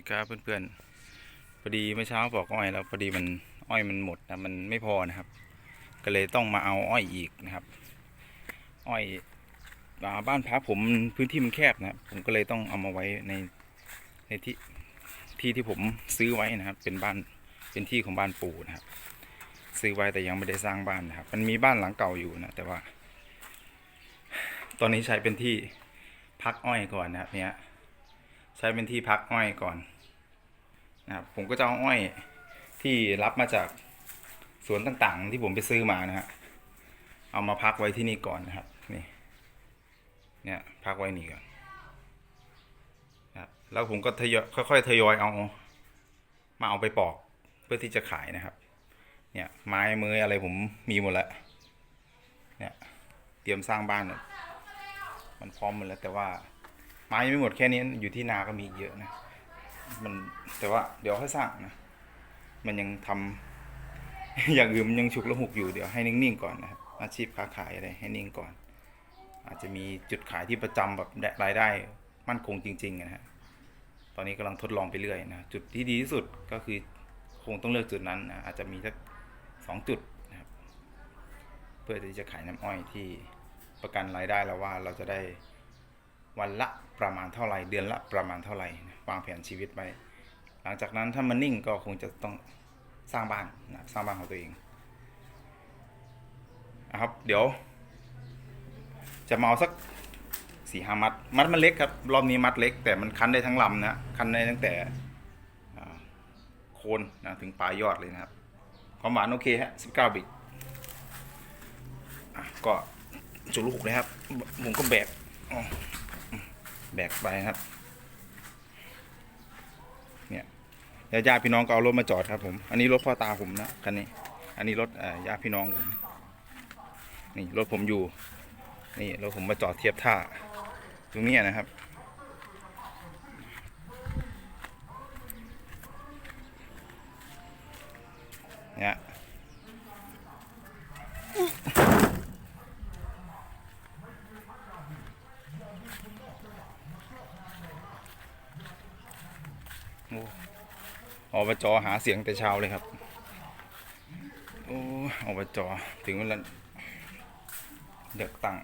ดีครับเพื่อนๆพอดีเมื่อเช้าบอกอ้อยแล้วพอดีมันอ้อยมันหมดนะมันไม่พอนะครับ ก็เลยต้องมาเอาอ้อยอีกนะครับ อ้อยอ่าบ้านพักผมพื้นที่มันแคบนะครับผมก็เลยต้องเอามาไว้ในในที่ที่ที่ผมซื้อไว้นะครับ เป็นบ้านเป็นที่ของบ้านปู่นะครับ ซื้อไว้แต่ยังไม่ได้สร้างบ้านนะครับ มันมีบ้านหลังเก่าอยู่นะแต่ว่า ตอนนี้ใช้เป็นที่พักอ้อยก่อนนะครับ เนี่ย ใช้เป็นที่พักอ้อยก่อนนะครับผมก็จะเอาอ้อยที่รับมาจากสวนต่างๆ ที่ผมไปซื้อมานะฮะเอามาพักไว้ที่นี่ก่อนนะครับนี่เนี่ยพักไว้นี่ก่อนนะครับแล้วผมก็ทยอยค่อยๆทยอยเอามาเอาไปปอกเพื่อที่จะขายนะครับ เนี่ยไม้เมยอะไรผมมีหมดแล้วเนี่ยเตรียมสร้างบ้านมันพร้อมหมดแล้วแต่ว่า ไม้ยังไม่หมดแค่นี้อยู่ที่นาก็มีเยอะนะ มันแต่ว่าเดี๋ยวค่อยสร้างนะ มันยังทำอย่างอื่นมันยังฉุกละหุกอยู่เดี๋ยวให้นิ่งๆก่อนนะครับอาชีพค้าขายอะไรให้นิ่งก่อน อาจจะมีจุดขายที่ประจำแบบรายได้มั่นคงจริงๆนะฮะตอนนี้กำลังทดลองไปเรื่อยนะจุดที่ดีที่สุดก็คือคงต้องเลือกจุดนั้นนะอาจจะมีสักสองจุดนะครับเพื่อที่จะขายน้ำอ้อยที่ประกันรายได้แล้วว่าเราจะได้ วันละประมาณเท่าไหร่ เดือนละประมาณเท่าไหร่วางแผนชีวิตไว้หลังจากนั้นถ้ามันนิ่งก็คงจะต้องสร้างบ้านนะสร้างบ้านของตัวเองนะครับ เดี๋ยว จะมาเอาสักสี่ห้ามัด มัดมันเล็กครับรอบนี้มัดเล็ก แต่มันคั้นได้ทั้งลำนะคั้นได้ตั้งแต่โคนนะถึงปลายยอดเลยนะครับ ความหวานโอเคฮะสิบเก้าบิตก็จุลูกเลยครับ ผมก็แบกอ๋อ แบกไปครับ เนี่ยญาติพี่น้องก็เอารถมาจอดครับ ผม อันนี้รถพ่อตาผมนะคันนี้ อันนี้รถญาติพี่น้องผมนี่รถผมอยู่ นี่รถผมมาจอดเทียบท่า ตรงนี้นะครับ เนี่ย อ้อบจหาเสียงแต่เช้าเลยครับ โอ้อบจถึงเวลาเลือกตั้ง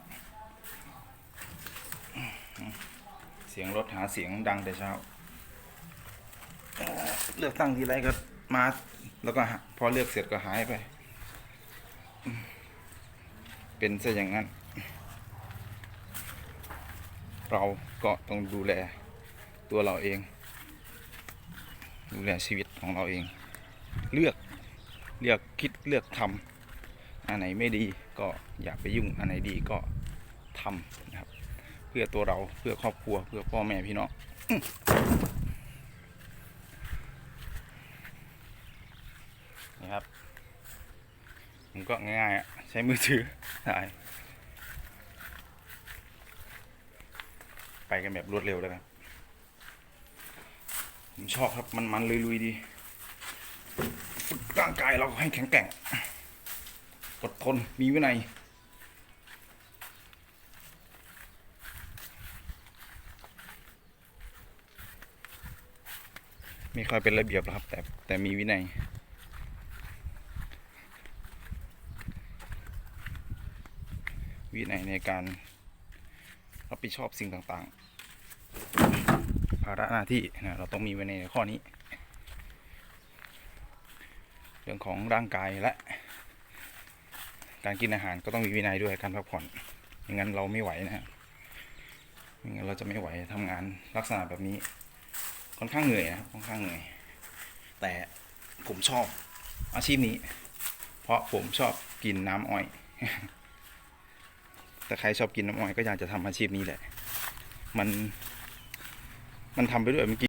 เสียงรถหาเสียงดังแต่เช้า เลือกตั้งทีไรก็มา แล้วก็พอเลือกเสร็จก็หายไป เป็นซะอย่างนั้น เราก็ต้องดูแลตัวเราเอง ดูแลชีวิตของเราเอง เลือกเลือกคิดเลือกทำอันไหนไม่ดีก็อย่าไปยุ่งอันไหนดีก็ทำนะครับ เพื่อตัวเราเพื่อครอบครัวเพื่อพ่อแม่พี่น้องนี่ครับผมก็ง่ายๆใช้มือถือถ่ายไปกันแบบรวดเร็วแล้วกัน ผมชอบครับมันมันลุยๆดีฝึกร่างกายเราให้แข็งแกร่งอดทนมีวินัยไม่ค่อยเป็นระเบียบครับ แต่แต่มีวินัยวินัยในการรับผิดชอบสิ่งต่างๆ ภาระหน้าที่นะเราต้องมีไว้ในข้อนี้ เรื่องของร่างกายและ การกินอาหารก็ต้องมีวินัยด้วยการพักผ่อนไม่งั้นเราไม่ไหวนะฮะไม่งั้นเราจะไม่ไหวทำงานลักษณะแบบนี้ ค่อนข้างเหนื่อยนะค่อนข้างเหนื่อย แต่ผมชอบอาชีพนี้ เพราะผมชอบกินน้ำอ้อยแต่ใครชอบกินน้ำอ้อยก็อยากจะทำอาชีพนี้แหละ มัน มันทำไปด้วยมันกิน